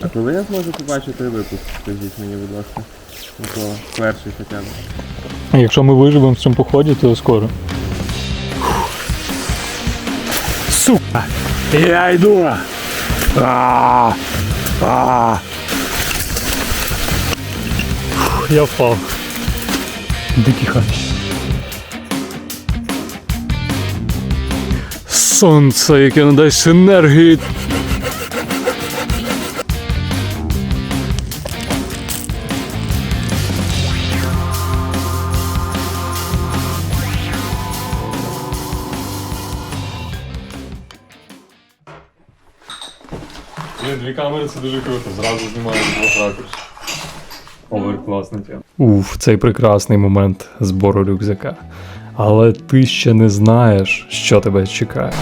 А коли я зможу побачити випуск, скажіть мені, будь ласка. Микола, перший хоча б. Якщо ми виживемо в цьому поході, то скоро. Сука! Я йду! А, а. Фух, Я впав. Дикі хащі. Сонце, яке надасть енергії. Дві камери це дуже круто. Зразу знімаю з двох ракурсів. Овер класна тема. Уф, цей прекрасний момент збору рюкзака. Але ти ще не знаєш, що тебе чекає.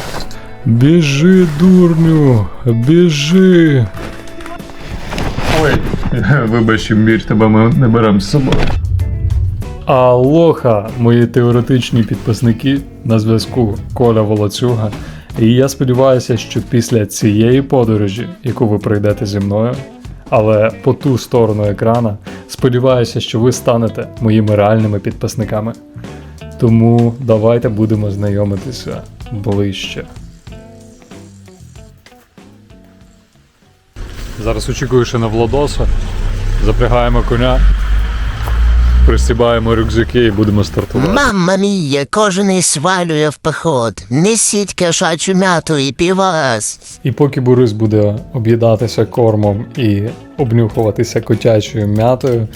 Біжи, дурню, біжи. Ой, вибач, Мір, тебе ми не беремо з собою. Алоха, мої теоретичні підписники на зв'язку Коля Волоцюга. І я сподіваюся, що після цієї подорожі, яку ви пройдете зі мною, але по ту сторону екрана, сподіваюся, що ви станете моїми реальними підписниками. Тому давайте будемо знайомитися ближче. Зараз очікую на Владоса. Запрягаємо коня, пристібаємо рюкзаки і будемо стартувати. Мамма мія, кожен свалює в поход. Несіть кошачу м'яту і півас. І поки Борис буде об'їдатися кормом і обнюхуватися котячою м'ятою,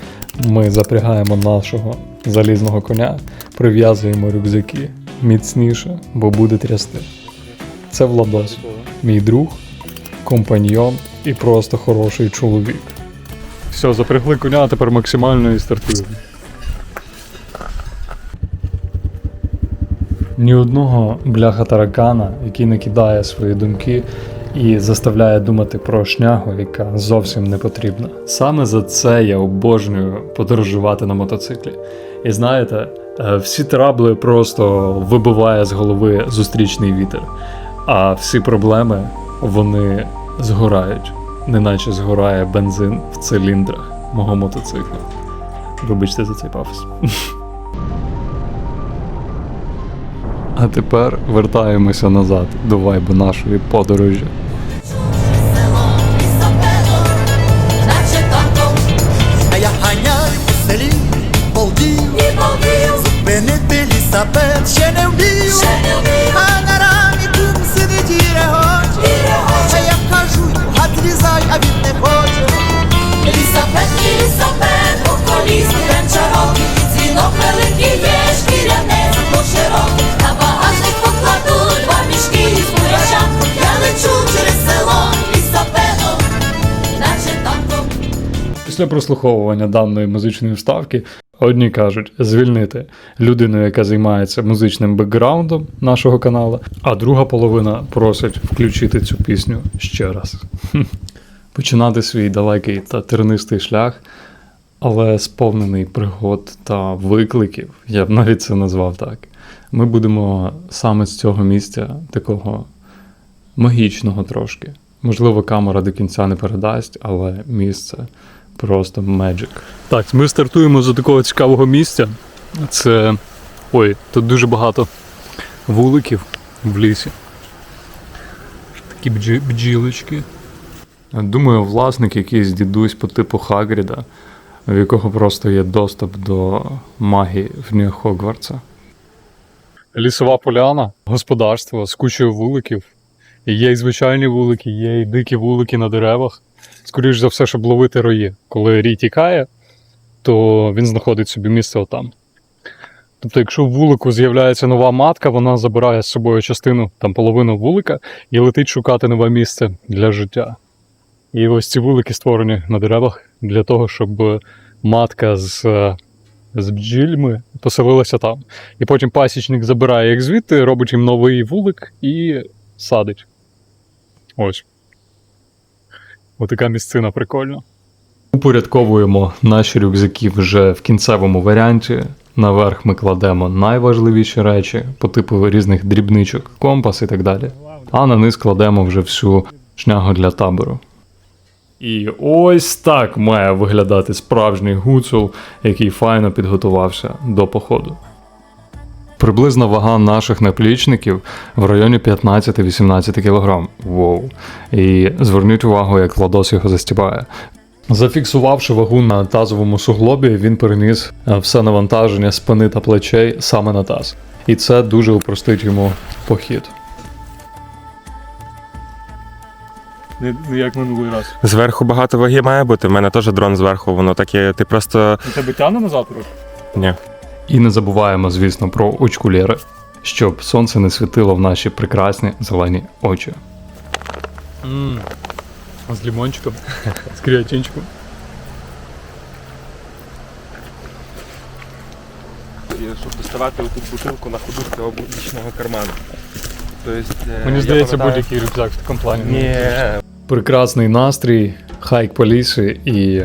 ми запрягаємо нашого залізного коня, прив'язуємо рюкзаки міцніше, бо буде трясти. Це Владос, мій друг, компаньйон і просто хороший чоловік. Все, запрягли коня, а тепер максимально і стартуємо. Ні одного бляха таракана, який не кидає свої думки і заставляє думати про шнягу, яка зовсім не потрібна. Саме за це я обожнюю подорожувати на мотоциклі. І знаєте, е, всі трабли просто вибиває з голови зустрічний вітер, а всі проблеми вони згорають, неначе згорає бензин в циліндрах мого мотоцикла. Вибачте за цей пафос. А тепер вертаємося назад до вайбу нашої подорожі. Після прослуховування даної музичної вставки одні кажуть звільнити людину, яка займається музичним бекграундом нашого каналу, а друга половина просить включити цю пісню ще раз. Починати свій далекий та тернистий шлях, але сповнений пригод та викликів, я б навіть це назвав так. Ми будемо саме з цього місця такого магічного трошки. Можливо, камера до кінця не передасть, але місце просто меджик. Так, ми стартуємо з такого цікавого місця. Це. Ой, тут дуже багато вуликів в лісі. Такі бджі... бджілочки. Думаю, власник якийсь дідусь по типу Хагріда, в якого просто є доступ до магії в Нью Хогвартса. Лісова поляна, господарство з кучою вуликів. Є і звичайні вулики, є і дикі вулики на деревах. Скоріше за все, щоб ловити рої. Коли рій тікає, то він знаходить собі місце отам. Тобто, якщо в вулику з'являється нова матка, вона забирає з собою частину, там половину вулика і летить шукати нове місце для життя. І ось ці вулики створені на деревах для того, щоб матка з, з бджільми поселилася там. І потім пасічник забирає їх звідти, робить їм новий вулик і садить. Ось. Отака місцина прикольна. Упорядковуємо наші рюкзаки вже в кінцевому варіанті. Наверх ми кладемо найважливіші речі по типу різних дрібничок, компас і так далі. А на низ кладемо вже всю шнягу для табору. І ось так має виглядати справжній гуцул, який файно підготувався до походу. Приблизна вага наших наплічників в районі 15-18 кг. Воу. І зверніть увагу, як Владос його застібає. Зафіксувавши вагу на тазовому суглобі, він переніс е, все навантаження спини та плечей саме на таз. І це дуже упростить йому похід. Не, не як минулий раз. Зверху багато ваги має бути. У мене теж дрон зверху, воно таке, ти просто. У тебе тягне назад трохи? Ні. І не забуваємо, звісно, про очкулєри, щоб сонце не світило в наші прекрасні зелені очі. З лімончиком, з креатинчиком. Щоб доставати оту бутилку на ходу з цього бічного карману. Тобто, е, Мені здається, пам'ятаю- будь-який рюкзак в такому плані. Ні, Прекрасний настрій, хайк по лісі і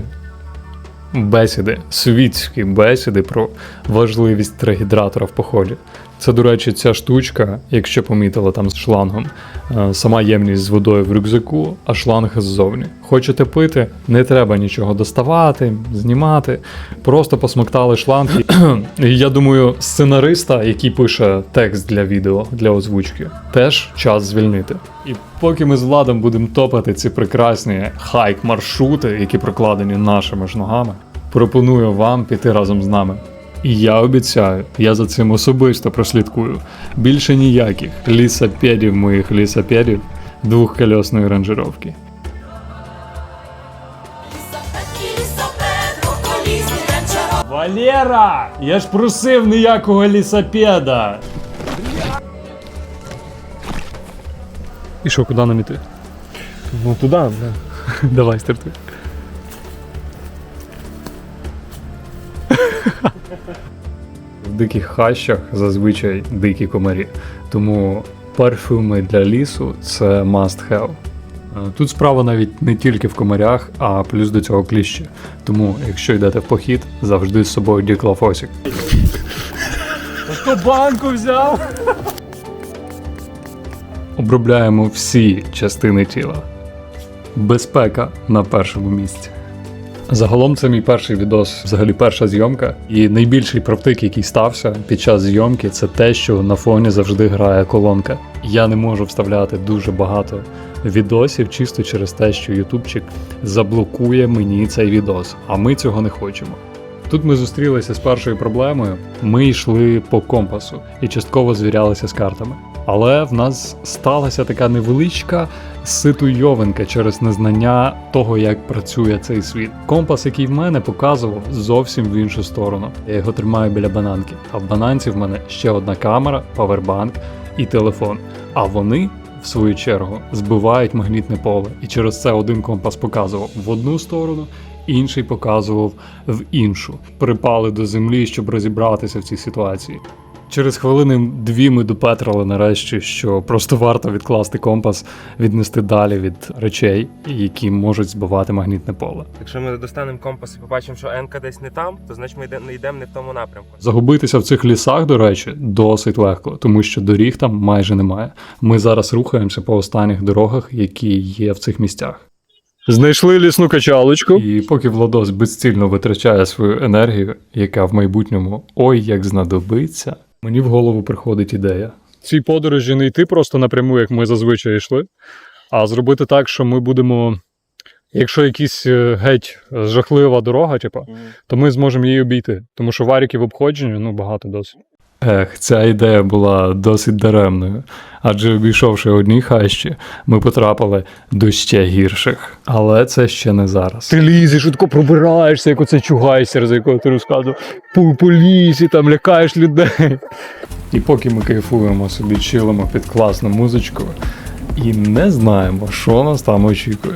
бесіди, світські бесіди про важливість трагідратора в поході. Це, до речі, ця штучка, якщо помітили там з шлангом, е, сама ємність з водою в рюкзаку, а шланг ззовні. Хочете пити, не треба нічого доставати, знімати. Просто посмоктали шланг. Я думаю, сценариста, який пише текст для відео, для озвучки, теж час звільнити. І поки ми з Владом будемо топати ці прекрасні хайк-маршрути, які прокладені нашими ж ногами, пропоную вам піти разом з нами. І я обіцяю, я за цим особисто прослідкую. Більше ніяких лісопедів моїх лісопедів двохкольосної ранжировки. Валера! Я ж просив ніякого лісопеда. І що, куди нам іти? Ну туди, бля. Давай, стартуй. Диких хащах зазвичай дикі комарі, тому парфюми для лісу це must have. Е, Тут справа навіть не тільки в комарях, а плюс до цього кліщі. Тому, якщо йдете в похід, завжди з собою діклафосик. Хто банку взяв? Обробляємо всі частини тіла. Безпека на першому місці. Загалом це мій перший відос, взагалі перша зйомка. І найбільший провтик, який стався під час зйомки, це те, що на фоні завжди грає колонка. Я не можу вставляти дуже багато відосів, чисто через те, що ютубчик заблокує мені цей відос, а ми цього не хочемо. Тут ми зустрілися з першою проблемою. Ми йшли по компасу і частково звірялися з картами. Але в нас сталася така невеличка ситуйовинка через незнання того, як працює цей світ. Компас, який в мене показував зовсім в іншу сторону. Я його тримаю біля бананки. А в бананці в мене ще одна камера, павербанк і телефон. А вони. В свою чергу збивають магнітне поле, і через це один компас показував в одну сторону, інший показував в іншу. Припали до землі, щоб розібратися в цій ситуації. Через хвилини дві ми допетрили нарешті, що просто варто відкласти компас, віднести далі від речей, які можуть збивати магнітне поле. Якщо ми достанемо компас і побачимо, що Енка десь не там, то значить ми йде- не йдемо не в тому напрямку. Загубитися в цих лісах, до речі, досить легко, тому що доріг там майже немає. Ми зараз рухаємося по останніх дорогах, які є в цих місцях. Знайшли лісну качалочку. І поки Владос безцільно витрачає свою енергію, яка в майбутньому ой як знадобиться, мені в голову приходить ідея. Цій подорожі не йти просто напряму, як ми зазвичай йшли, а зробити так, що ми будемо. Якщо якась е, геть жахлива дорога, типу, то ми зможемо її обійти. Тому що варіків обходження ну багато досить. Ех, ця ідея була досить даремною, адже обійшовши одні хащі, ми потрапили до ще гірших. Але це ще не зараз. Ти лізеш, швидко пробираєшся, як оце чугайсер, за якого ти розказував. По, по лісі, там лякаєш людей. І поки ми кайфуємо собі, чилимо під класну музичку і не знаємо, що нас там очікує.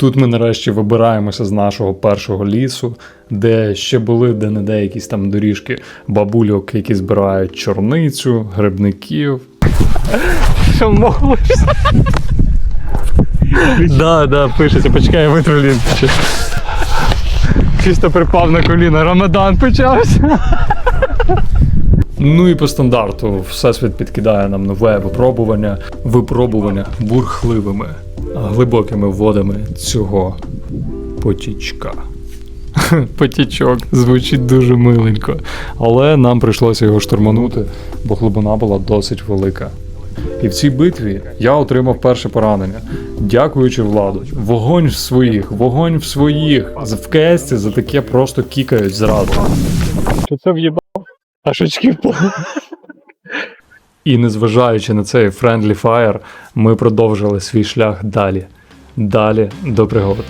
Тут ми нарешті вибираємося з нашого першого лісу, де ще були де-не-де якісь там доріжки бабульок, які збирають чорницю, грибників. Що молишся? Да, да, пишеться, почекай, я витру. Чисто припав на коліна, Рамадан почався. Ну і по стандарту, Всесвіт підкидає нам нове випробування, випробування бурхливими, глибокими водами цього потічка. Потічок звучить дуже миленько, але нам прийшлося його штурманути, бо глибина була досить велика. І в цій битві я отримав перше поранення. Дякуючи владу. Вогонь в своїх, вогонь в своїх. В КСці за таке просто кікають зразу. Це в'єбав? А шачки впали. І незважаючи на цей friendly fire, ми продовжили свій шлях далі. Далі до пригод.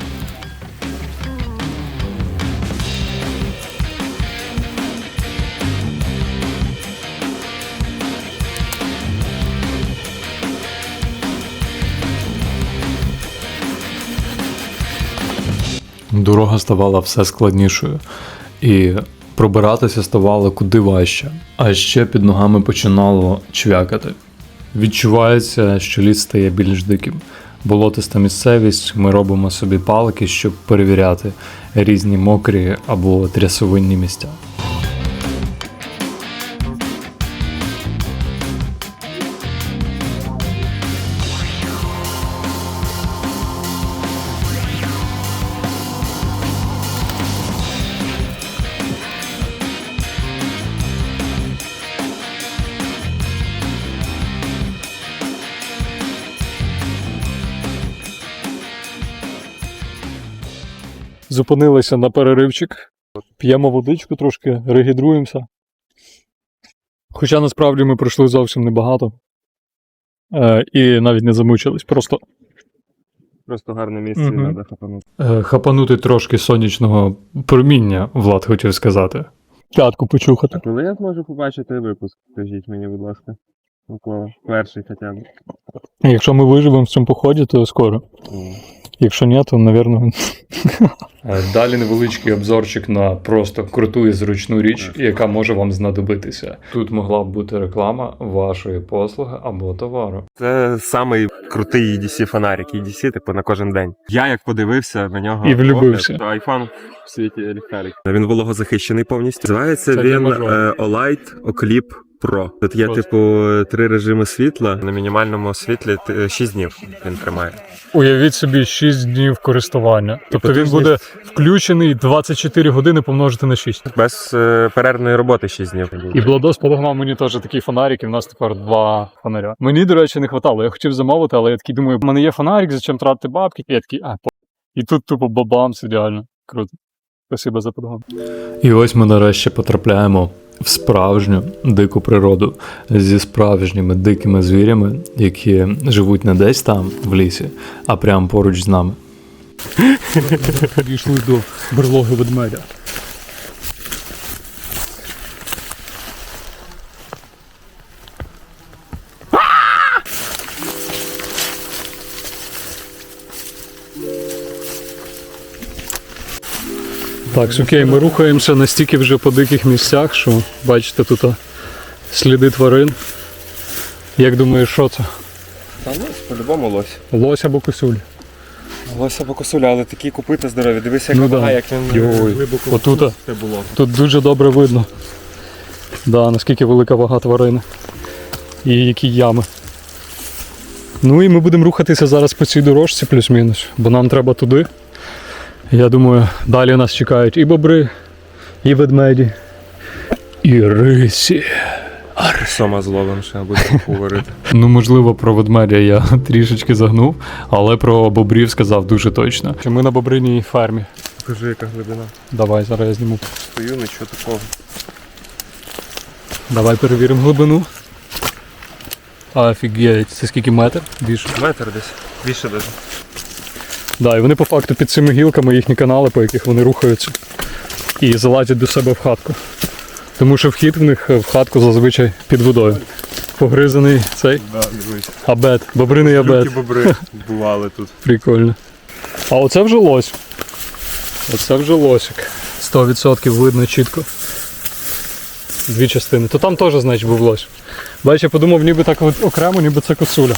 Дорога ставала все складнішою, і пробиратися ставало куди важче, а ще під ногами починало чвякати. Відчувається, що ліс стає більш диким. Болотиста місцевість, ми робимо собі палки, щоб перевіряти різні мокрі або трясовинні місця. Зупинилися на переривчик, п'ємо водичку трошки, регідруємося. Хоча насправді ми пройшли зовсім небагато. Е, і навіть не замучились. Просто Просто гарне місце Мгм. треба хапанути. е, хапанути трошки сонячного проміння, Влад хотів сказати. П'ятку почухати. Коли я зможу побачити випуск, скажіть мені, будь ласка. Микола. Перший хоча б. Якщо ми виживемо в цьому поході, то скоро. Якщо ні, то, напевно. Е, Далі невеличкий обзорчик на просто круту і зручну річ, яка може вам знадобитися. Тут могла б бути реклама вашої послуги або товару. Це самий крутий EDC фонарик. EDC, типу, на кожен день. Я як подивився на нього. І влюбився. огляд, то Айфон в світі ліхтарик. Він вологозахищений повністю. Називається Це він мажорів. е, Olight Oclip Pro. Тут є, типу, три режими світла. На мінімальному світлі 6 днів він тримає. Уявіть собі 6 днів користування. Тобто він буде включений 24 години помножити на 6. Без е, перервної роботи 6 днів. І Владос подогнав мені теж такий фонарик, і в нас тепер два фонаря. Мені, до речі, не хватало. Я хотів замовити, але я такий думаю, в мене є фонарик, зачем тратити бабки? І я такий, а, по. І тут тупо бабамс, ідеально. Круто. Спасибо за подгон. І ось ми нарешті потрапляємо в справжню дику природу зі справжніми дикими звірями, які живуть не десь там, в лісі, а прямо поруч з нами. Дійшли до берлоги ведмедя. Так, окей, ми рухаємося настільки вже по диких місцях, що бачите тут сліди тварин. Як думаєш, що це? Та лось, по-любому лось. Лось або косуль? Лось або косуля, але такі копита здорові. Дивися, як Ну вага, да. як він Йой. глибоко Отута. було. Тут дуже добре видно. Да, наскільки велика вага тварини. І які ями. Ну і ми будемо рухатися зараз по цій дорожці плюс-мінус, бо нам треба туди. Я думаю, далі нас чекають і бобри, і ведмеді, і рисі. Сома зловим ще буде говорити. Ну, можливо, про ведмедя я трішечки загнув, але про бобрів сказав дуже точно. Що ми на бобриній фермі. Покажи, яка глибина. Давай, зараз я зніму. Стою, нічого такого. Давай перевіримо глибину. Офігеть, це скільки метр? Більше. Метр десь. Більше даже. Да, і вони по факту під цими гілками їхні канали, по яких вони рухаються, і залазять до себе в хатку. Тому що вхід в них е, в хатку зазвичай під водою. Погризаний цей Да, дивись. абет, бобриний абет. Люкі бобри бували тут. Прикольно. А оце вже лось. Оце вже лосик. 100% видно чітко. Дві частини. То там теж, значить, був лось. Бачиш, я подумав, ніби так окремо, ніби це косуля.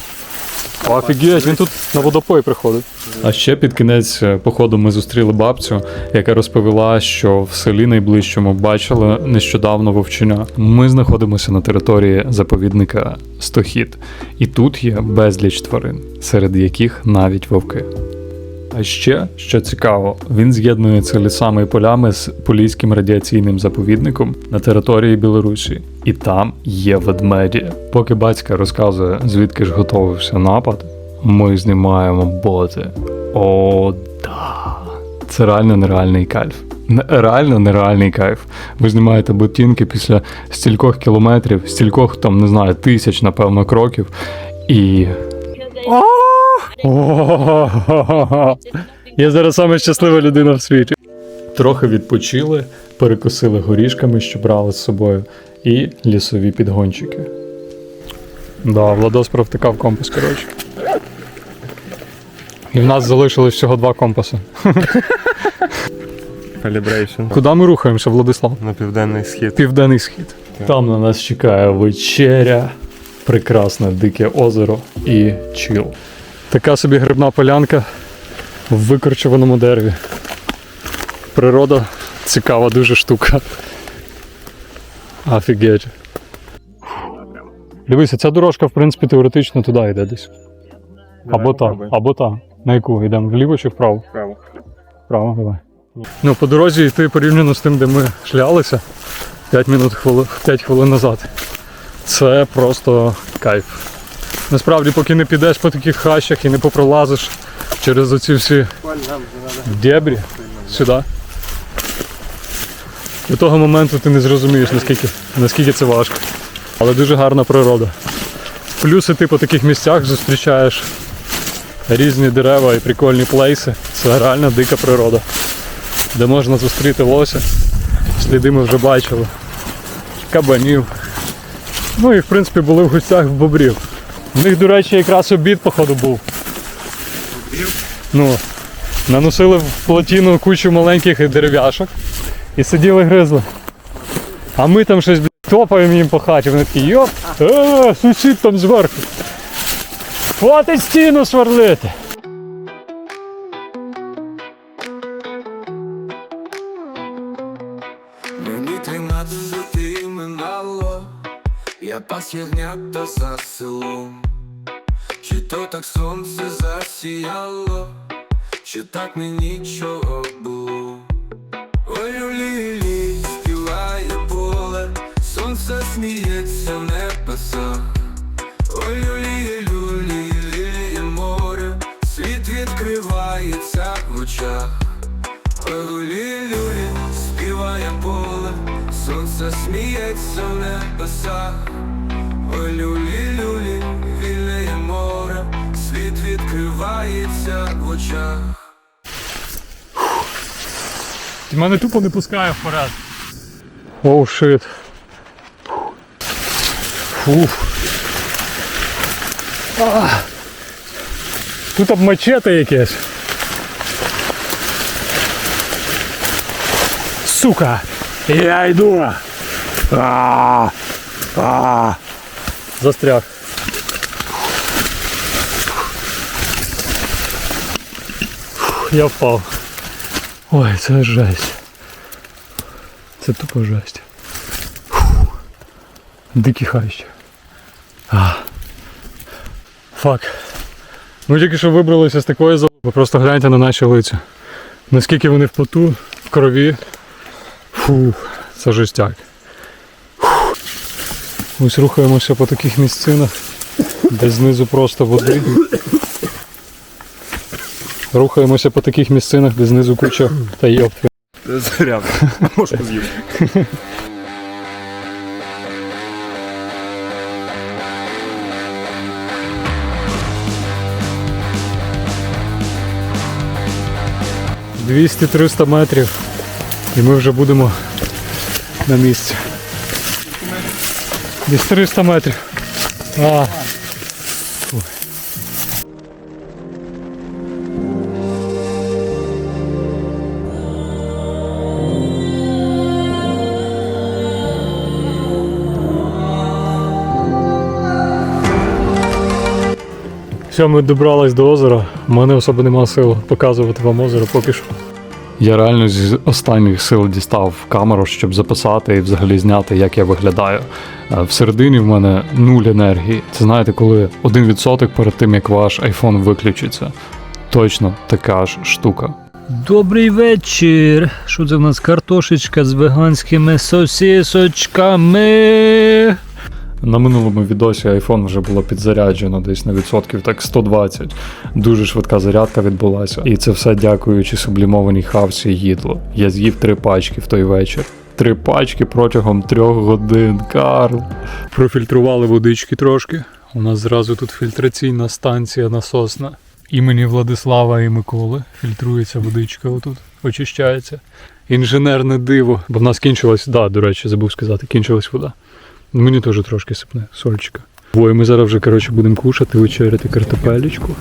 Офігеть, він тут на водопой приходить. А ще під кінець е, походу ми зустріли бабцю, яка розповіла, що в селі найближчому бачили нещодавно вовчення. Ми знаходимося на території заповідника Стохід, і тут є безліч тварин, серед яких навіть вовки. А ще, що цікаво, він з'єднується лісами і полями з поліським радіаційним заповідником на території Білорусі, і там є ведмеді. Поки батька розказує, звідки ж готувався напад, ми знімаємо боти. О, да. Це реально нереальний кайф. Реально нереальний кайф. Ви знімаєте ботинки після стількох кілометрів, стількох там, не знаю, тисяч, напевно, кроків. І о, Я зараз саме щаслива людина в світі. Трохи відпочили, перекусили горішками, що брали з собою, і лісові підгончики. Да, Владос провтикав компас, коротше. І в нас залишилось всього два компаси. Calibration. Куди ми рухаємося, Владислав? На південний схід. Південний схід. Там на нас чекає вечеря, прекрасне дике озеро і чил. Така собі грибна полянка в викорчуваному дереві. Природа цікава дуже штука. Офігеть. Дивися, ця дорожка, в принципі, теоретично туди йде десь. Або та, або та. На яку йдемо? Вліво чи вправо? Право. Право, давай. Ну, по дорозі йти порівняно з тим, де ми шлялися 5 минут хвили, 5 хвилин назад. Це просто кайф. Насправді, поки не підеш по таких хащах і не попролазиш через оці всі дебрі сюди. До того моменту ти не зрозумієш, наскільки, наскільки це важко. Але дуже гарна природа. Плюси ти по таких місцях зустрічаєш різні дерева і прикольні плейси. Це реально дика природа. Де можна зустріти лося. Сліди ми вже бачили. Кабанів. Ну і в принципі були в гостях в бобрів. У них, до речі, якраз обід, походу, був. Ну, наносили в плотіну кучу маленьких дерев'яшок і сиділи гризли. А ми там щось топаємо їм по хаті. Вони такі, йоп, е, сусід там зверху. Хватить стіну сверлити. Я пас за селом. Чи то так сонце засіяло, чи так мені нічого було. Сміється в небесах. Ой, люлі, люлі, вільне море, світ відкривається в очах. Ти мене тупо не пускає вперед. Оу, шит. Фух. А. Тут об мачете якесь. Сука! Я йду! А. А. Застряг. Я впав. Ой, це жесть. Це тупо жесть. Фу. Дикі хащі. А. Фак. Ми тільки що вибралися з такої залупи, просто гляньте на наші лиця. Наскільки вони в поту, в крові. Фух, це жестяк. Ось рухаємося по таких місцинах, де знизу просто води. Рухаємося по таких місцинах, де знизу куча та йоп. Заряд. Ложку з'їв. – 200-300 метрів. І ми вже будемо на місці. Десь 300 метрів. А. Все, ми добрались до озера. У мене особо нема сил показувати вам озеро поки що. Я реально з останніх сил дістав камеру, щоб записати і взагалі зняти, як я виглядаю. Е, Всередині в мене нуль енергії. Це знаєте, коли 1% перед тим, як ваш iPhone виключиться. Точно така ж штука. Добрий вечір. Що це в нас картошечка з веганськими сосісочками? На минулому відосі iPhone вже було підзаряджено десь на відсотків так 120. Дуже швидка зарядка відбулася. І це все дякуючи сублімованій хавці їдло. Я з'їв три пачки в той вечір. Три пачки протягом трьох годин, Карл. Профільтрували водички трошки. У нас зразу тут фільтраційна станція насосна. Імені Владислава і Миколи. Фільтрується водичка отут, очищається. Інженерне диво. Бо в нас кінчилась, да, до речі, забув сказати, кінчилась вода. Мені теж трошки сипне, сольчика. Ой, ми зараз вже коротше, будемо кушати, вечеряти картопелечку.